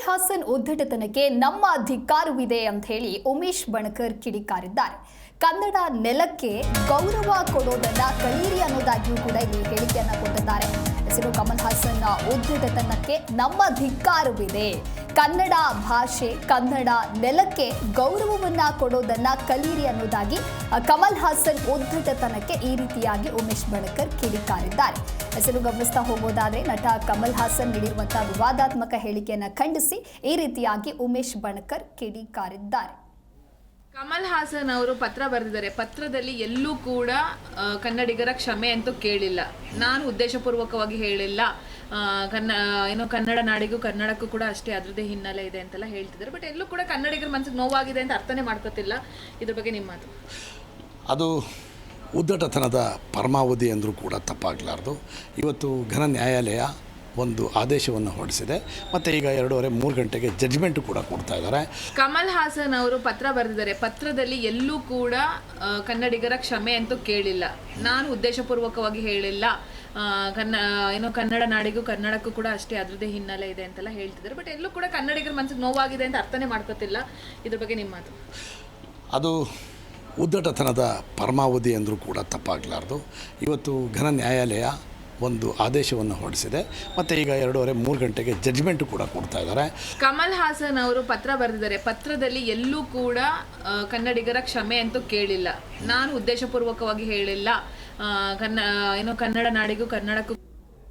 ಕಮಲ್ ಹಾಸನ್ ಉದ್ದಟತನಕ್ಕೆ ನಮ್ಮ ಅಧಿಕಾರವಿದೆ ಅಂತ ಹೇಳಿ ಉಮೇಶ್ ಬಣಕರ್ ಕಿಡಿಕಾರಿದ್ದಾರೆ. ಕನ್ನಡ ನೆಲಕ್ಕೆ ಗೌರವ ಕೊಡೋದನ್ನ ಕಲೀರಿ ಅನ್ನೋದಾಗಿಯೂ ಕೂಡ ಇಲ್ಲಿ ಹೇಳಿಕೆಯನ್ನ ಕೊಟ್ಟಿದ್ದಾರೆ. ಹೆಸರು ಕಮಲ್ ಹಾಸನ್ ಉದ್ಧಟತನಕ್ಕೆ ನಮ್ಮ ಅಧಿಕಾರವಿದೆ. ಕನ್ನಡ ಭಾಷೆ, ಕನ್ನಡ ನೆಲಕ್ಕೆ ಗೌರವವನ್ನ ಕೊಡೋದನ್ನ ಕಲೀರಿ ಅನ್ನೋದಾಗಿ ಕಮಲ್ ಹಾಸನ್ ಉದ್ಧಟತನಕ್ಕೆ ಈ ರೀತಿಯಾಗಿ ಉಮೇಶ್ ಬಣಕರ್ ಕಿಡಿಕಾರಿದ್ದಾರೆ. ಹೆಸರು ಗಮನಿಸ್ತಾ ಹೋಗೋದಾದ್ರೆ ನಟ ಕಮಲ್ ಹಾಸನ್ ನೀಡಿರುವಂತಹ ವಿವಾದಾತ್ಮಕ ಹೇಳಿಕೆಯನ್ನು ಖಂಡಿಸಿ ಈ ರೀತಿಯಾಗಿ ಉಮೇಶ್ ಬಣಕರ್ ಕಿಡಿಕಾರಿದ್ದಾರೆ. ಕಮಲ್ ಹಾಸನ್ ಅವರು ಪತ್ರ ಬರೆದಿದ್ದಾರೆ. ಪತ್ರದಲ್ಲಿ ಎಲ್ಲೂ ಕೂಡ ಕನ್ನಡಿಗರ ಕ್ಷಮೆ ಅಂತೂ ಕೇಳಿಲ್ಲ. ನಾನು ಉದ್ದೇಶಪೂರ್ವಕವಾಗಿ ಹೇಳಿಲ್ಲ. ಕನ್ನ ಏನೋ ಕನ್ನಡ ನಾಡಿಗೂ ಕನ್ನಡಕ್ಕೂ ಕೂಡ ಅಷ್ಟೇ ಅದರದೇ ಹಿನ್ನೆಲೆ ಇದೆ ಅಂತೆಲ್ಲ ಹೇಳ್ತಿದ್ದಾರೆ. ಬಟ್ ಎಲ್ಲೂ ಕೂಡ ಕನ್ನಡಿಗರ ಮನಸ್ಸಿಗೆ ನೋವಾಗಿದೆ ಅಂತ ಅರ್ಥನೇ ಮಾಡ್ಕೋತಿಲ್ಲ. ಇದ್ರ ಬಗ್ಗೆ ನಿಮ್ಮ ಮಾತು. ಅದು ಉದ್ದಟತನದ ಪರಮಾವಧಿ ಅಂದರೂ ಕೂಡ ತಪ್ಪಾಗಲಾರ್ದು. ಇವತ್ತು ಘನ ನ್ಯಾಯಾಲಯ ಒಂದು ಆದೇಶವನ್ನು ಹೊರಡಿಸಿದೆ. ಮತ್ತು ಈಗ ಎರಡೂವರೆ ಮೂರು ಗಂಟೆಗೆ ಜಡ್ಜ್ಮೆಂಟ್ ಕೂಡ ಕೊಡ್ತಾ ಇದ್ದಾರೆ. ಕಮಲ್ ಹಾಸನ್ ಅವರು ಪತ್ರ ಬರೆದಿದ್ದಾರೆ. ಪತ್ರದಲ್ಲಿ ಎಲ್ಲೂ ಕೂಡ ಕನ್ನಡಿಗರ ಕ್ಷಮೆ ಅಂತೂ ಕೇಳಿಲ್ಲ. ನಾನು ಉದ್ದೇಶಪೂರ್ವಕವಾಗಿ ಹೇಳಿಲ್ಲ. ಕನ್ನ ಏನೋ ಕನ್ನಡ ನಾಡಿಗೂ ಕನ್ನಡಕ್ಕೂ ಕೂಡ ಅಷ್ಟೇ ಅದರದೇ ಹಿನ್ನೆಲೆ ಇದೆ ಅಂತೆಲ್ಲ ಹೇಳ್ತಿದ್ದಾರೆ. ಬಟ್ ಎಲ್ಲೂ ಕೂಡ ಕನ್ನಡಿಗರ ಮನಸ್ಸಿಗೆ ನೋವಾಗಿದೆ ಅಂತ ಅರ್ಥನೇ ಮಾಡ್ಕೋತಿಲ್ಲ. ಇದ್ರ ಬಗ್ಗೆ ನಿಮ್ಮ ಮಾತು? ಅದು ಉದ್ದಟತನದ ಪರಮಾವಧಿ ಅಂದರೂ ಕೂಡ ತಪ್ಪಾಗಲಾರ್ದು. ಇವತ್ತು ಘನ ನ್ಯಾಯಾಲಯ ಒಂದು ಆದೇಶವನ್ನು ಹೊರಡಿಸಿದೆ. ಮತ್ತು ಈಗ ಎರಡೂವರೆ ಮೂರು ಗಂಟೆಗೆ ಜಡ್ಜ್ಮೆಂಟ್ ಕೂಡ ಕೊಡ್ತಾ ಇದ್ದಾರೆ. ಕಮಲ್ ಹಾಸನ್ ಅವರು ಪತ್ರ ಬರೆದಿದ್ದಾರೆ. ಪತ್ರದಲ್ಲಿ ಎಲ್ಲೂ ಕೂಡ ಕನ್ನಡಿಗರ ಕ್ಷಮೆ ಅಂತೂ ಕೇಳಿಲ್ಲ. ನಾನು ಉದ್ದೇಶಪೂರ್ವಕವಾಗಿ ಹೇಳಿಲ್ಲ. ಕನ್ನ ಏನೋ ಕನ್ನಡ ನಾಡಿಗೂ ಕನ್ನಡಕ್ಕೂ